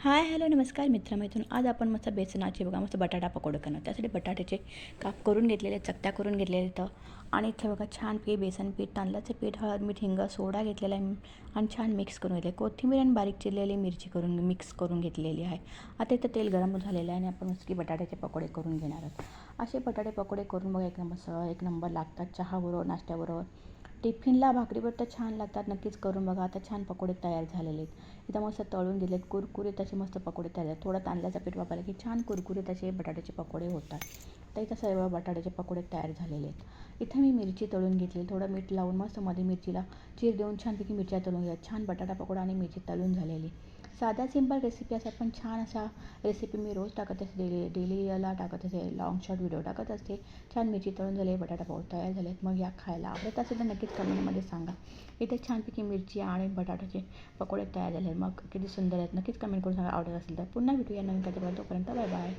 Hi hello नमस्कार मित्रमैथून आज आपण मस्त बेसनाचे बघा मस्त बटाटा पकोडे करणार. त्यासाठी बटाट्याचे काप करून घेतलेले चकत्या करून घेतलेले तर आणि इथे बघा छान पी बेसन पीठ तांदळाचं पीठ हळद मीठ हिंग सोडा घेतलेला आहे. आणि छान मिक्स करून घेतले कोथिंबीर आणि बारीक चिरलेली मिरची करून मिक्स करून घेतलेली आहे. आता इथं तेल गरम झालेलं आहे आणि आपण मस्त की बटाट्याचे पकोडे करून घेणार आहोत. असे बटाटे पकोडे करून बघा एक नंबर एक नंबर लागतात. चहाबरोबर नाश्त्याबरोबर. टिफिनला भाकरीवर तर छान लागतात नक्कीच करून बघा. आता छान पकोडे तयार झालेले आहेत. इथं मस्त तळून दिलेत कुरकुरीत असे मस्त पकोडे तयार झाले थोडं तांदळाचं पीठ वापरला की छान कुरकुरीत असे बटाट्याचे पकोडे होतात. तर इथं सर्व बटाट्याचे पकोडे तयार झालेले आहेत. इथं मी मिरची तळून घेतली थोडं मीठ लावून मस्त मध्ये मिरचीला चीर देऊन छानपैकी मिरच्या तळून घ्या छान बटाटा पकोडा आणि मिरची तळून झालेली. साध्या सिंपल रेसिपी असतात पण छान अशा रेसिपी मी रोज टाकत असते. डेली डेलीला टाकत असते. लॉंग शॉर्ट व्हिडिओ टाकत असते. छान मिरची तळून झाले बटाटा पाऊड तयार झाले मग या खायला आवडत असेल तर नक्कीच कमेंटमध्ये सांगा. इथे छानपैकी मिरची आणि बटाट्याचे पकोडे तयार झाले मग किती सुंदर आहेत. नक्कीच कमेंट करून सांगा. आवडत असेल तर पुन्हा भेटूया नवीन कधी तोपर्यंत बाय बाय